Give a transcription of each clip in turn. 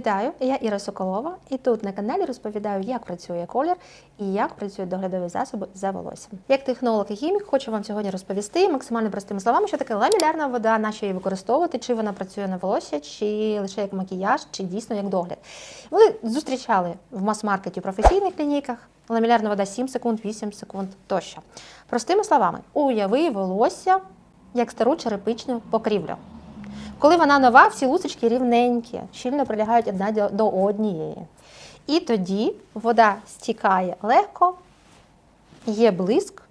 Вітаю, я Іра Соколова, і тут на каналі розповідаю, як працює колір і як працюють доглядові засоби за волоссям. Як технолог і хімік, хочу вам сьогодні розповісти максимально простими словами, що таке ламілярна вода, на що її використовувати, чи вона працює на волосся, чи лише як макіяж, чи дійсно як догляд. Ви зустрічали в мас-маркеті професійних клініках. Ламілярна вода 7 секунд, 8 секунд тощо. Простими словами, уяви волосся як стару черепичну покрівлю. Коли вона нова, всі лусочки рівненькі, щільно прилягають одна до- однієї. І тоді вода стікає легко, є блиск,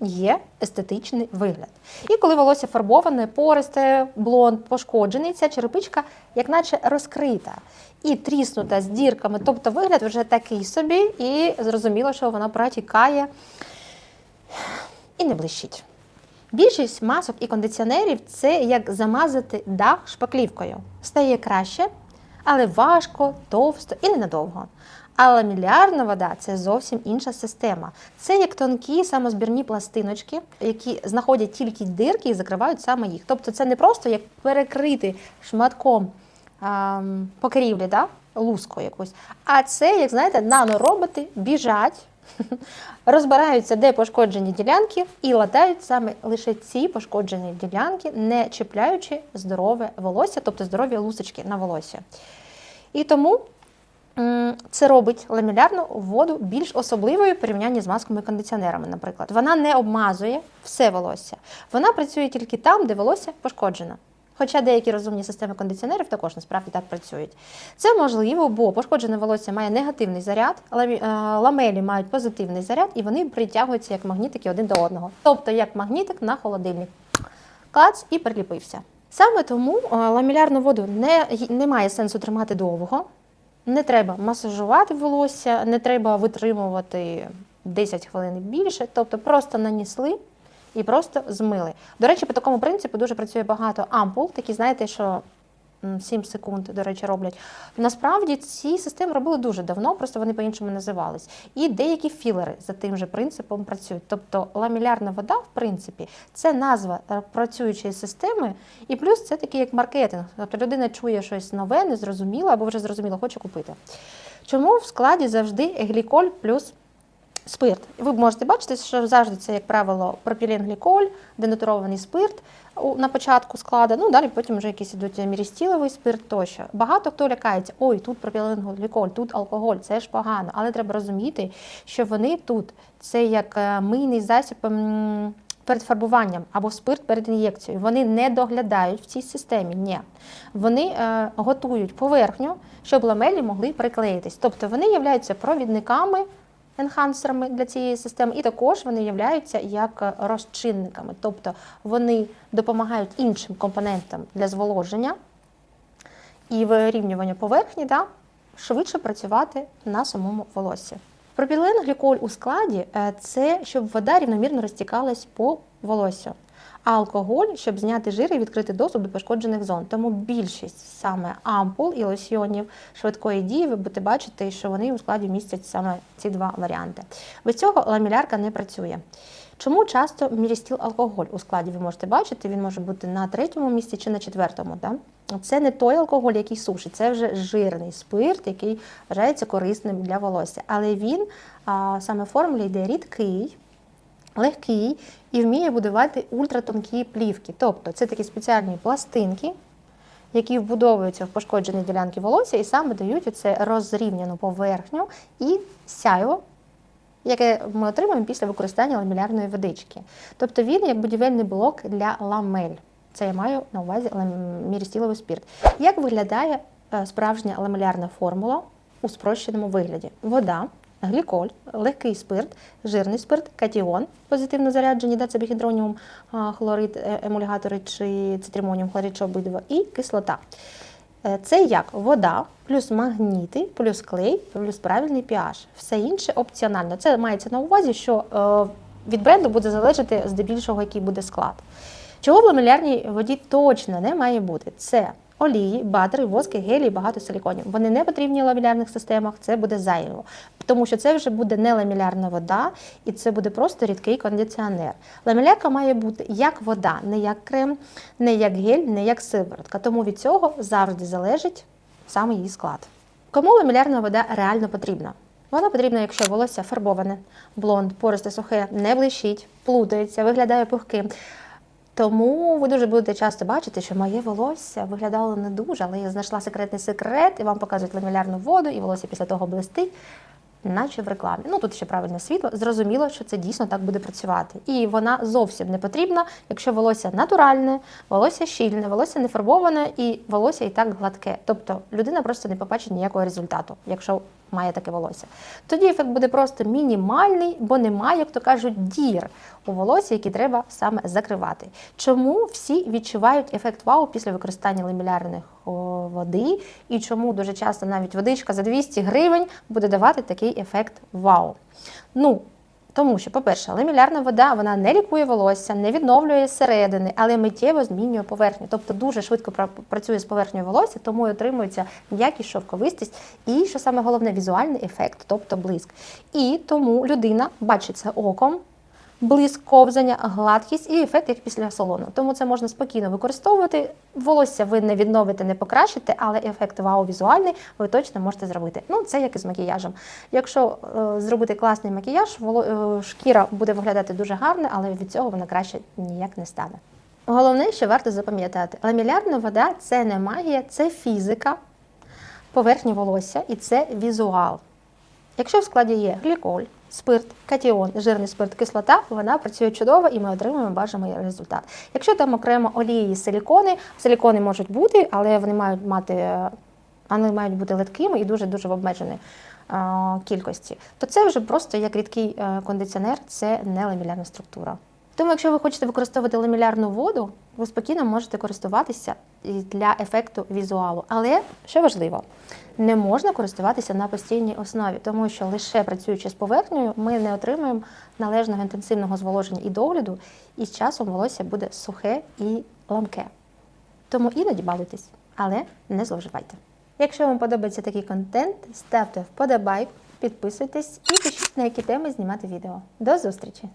є естетичний вигляд. І коли волосся фарбоване, пористе, блонд, пошкоджений, ця черепичка як наче розкрита і тріснута з дірками. Тобто вигляд вже такий собі, і зрозуміло, що вона протікає і не блищить. Більшість масок і кондиціонерів це як замазати дах шпаклівкою. Стає краще, але важко, товсто і ненадовго. А ламілярна вода це зовсім інша система. Це як тонкі самозбірні пластиночки, які знаходять тільки дирки і закривають саме їх. Тобто це не просто як перекрити шматком покрівлі, да? луску якусь, а це, як знаєте, нанороботи біжать розбираються, де пошкоджені ділянки, і латають саме лише ці пошкоджені ділянки, не чіпляючи здорове волосся, тобто здорові лусочки на волосся. І тому це робить ламілярну воду більш особливою в порівнянні з масками і кондиціонерами, наприклад. Вона не обмазує все волосся. Вона працює тільки там, де волосся пошкоджено. Хоча деякі розумні системи кондиціонерів також насправді так працюють. Це можливо, бо пошкоджене волосся має негативний заряд, е, ламелі мають позитивний заряд, і вони притягуються як магнітики один до одного. Тобто як магнітик на холодильник. Клац і приліпився. Саме тому е, ламілярну воду не, немає сенсу тримати довго. Не треба масажувати волосся, не треба витримувати 10 хвилин більше. Тобто просто нанісли і просто змили. До речі, по такому принципу дуже працює багато ампул, такі, знаєте, що м, 7 секунд, до речі, роблять. Насправді ці системи робили дуже давно, просто вони по-іншому називались. І деякі філери за тим же принципом працюють. Тобто ламілярна вода, в принципі, це назва е, працюючої системи, і плюс це такий як маркетинг. Тобто людина чує щось нове, незрозуміле або вже зрозуміло, хоче купити. Чому в складі завжди гліколь плюс спирт. Ви можете бачити, що завжди це, як правило, пропіленгліколь, денатурований спирт на початку складу, ну далі потім вже якісь ідуть мірістіловий спирт тощо. Багато хто лякається, ой, тут пропіленгліколь, тут алкоголь, це ж погано. Але треба розуміти, що вони тут це як е, мийний засіб. Перед фарбуванням або спирт перед ін'єкцією. Вони не доглядають в цій системі. Ні. Вони е, готують поверхню, щоб ламелі могли приклеїтись. Тобто вони являються провідниками енхансерами для цієї системи, і також вони являються як розчинниками, тобто вони допомагають іншим компонентам для зволоження і вирівнювання поверхні, да, швидше працювати на самому волоссі. Пропіленгліколь у складі е, це щоб вода рівномірно розтікалась по волоссю. А алкоголь, щоб зняти жир і відкрити доступ до пошкоджених зон. Тому більшість саме ампул і лосьйонів швидкої дії, ви будете бачити, що вони у складі містять саме ці два варіанти. Без цього ламілярка не працює. Чому часто мірістіл алкоголь у складі ви можете бачити, він може бути на третьому місці чи на четвертому. Да? Це не той алкоголь, який сушить, це вже жирний спирт, який вважається корисним для волосся. Але він саме в формулі йде рідкий, легкий і вміє будувати ультратонкі плівки. Тобто це такі спеціальні пластинки, які вбудовуються в пошкоджені ділянки волосся і саме дають оце розрівняну поверхню і сяйво, яке ми отримуємо після використання ламелярної водички. Тобто він як будівельний блок для ламель. Це я маю на увазі мірістіловий спірт. Як виглядає е, справжня ламелярна формула у спрощеному вигляді? Вода, гліколь, легкий спирт, жирний спирт, катіон, позитивно заряджені, да, це бігідроніум, хлорид, е, емульгатори чи цитримоніум, хлорид чи обидва, і кислота. Е, Це як вода, плюс магніти, плюс клей, плюс правильний pH. Все інше опціонально. Це мається на увазі, що від бренду буде залежати здебільшого, який буде склад. Чого в ламелярній воді точно не має бути? Це олії, батери, воски, гелі і багато силіконів. Вони не потрібні в ламелярних системах, це буде зайво. Тому що це вже буде не ламелярна вода, і це буде просто рідкий кондиціонер. Ламелярка має бути як вода, не як крем, не як гель, не як сиворотка. Тому від цього завжди залежить саме її склад. Кому ламелярна вода реально потрібна? Вона потрібна, якщо волосся фарбоване, блонд, пористе сухе, не блищить, плутається, виглядає пухким. Тому ви дуже будете часто бачити, що моє волосся виглядало не дуже, але я знайшла секретний секрет, і вам показують ламелярну воду, і волосся після того блистить, наче в рекламі. Ну тут ще правильне світло. Зрозуміло, що це дійсно так буде працювати. І вона зовсім не потрібна, якщо волосся натуральне, волосся щільне, волосся не фарбоване і волосся і так гладке. Тобто людина просто не побачить ніякого результату, якщо має таке волосся. Тоді ефект буде просто мінімальний, бо немає, як то кажуть, дір у волосі, які треба саме закривати. Чому всі відчувають ефект вау після використання лемілярних води, і чому дуже часто навіть водичка за 200 гривень буде давати такий ефект вау? Ну, тому що, по-перше, лемілярна вода вона не лікує волосся, не відновлює зсередини, але миттєво змінює поверхню. Тобто дуже швидко пра- працює з поверхнею волосся, тому і отримується м'якість, шовковистість і, що саме головне, візуальний ефект, тобто блиск. І тому людина бачить це оком. Блиск, ковзання, гладкість і ефект як після салону. Тому це можна спокійно використовувати. Волосся ви не відновите, не покращите, але ефект вау візуальний ви точно можете зробити. Ну, це як і з макіяжем. Якщо е, зробити класний макіяж, воло- е, шкіра буде виглядати дуже гарно, але від цього вона краще ніяк не стане. Головне, що варто запам'ятати, ламелярна вода це не магія, це фізика поверхні волосся і це візуал. Якщо в складі є гліколь, спирт, катіон, жирний спирт, кислота, вона працює чудово і ми отримуємо бажаний результат. Якщо там окремо олії, силікони, силікони можуть бути, але вони мають мати, е, вони мають бути литкими і дуже дуже в обмеженій е, кількості, то це вже просто як рідкий е, кондиціонер, це не ламілярна структура. Тому, якщо ви хочете використовувати ламелярну воду, ви спокійно можете користуватися для ефекту візуалу. Але що важливо, не можна користуватися на постійній основі, тому що лише працюючи з поверхнею, ми не отримуємо належного інтенсивного зволоження і догляду, і з часом волосся буде сухе і ламке. Тому іноді балуйтесь, але не зловживайте. Якщо вам подобається такий контент, ставте вподобайку, підписуйтесь і пишіть, на які теми знімати відео. До зустрічі!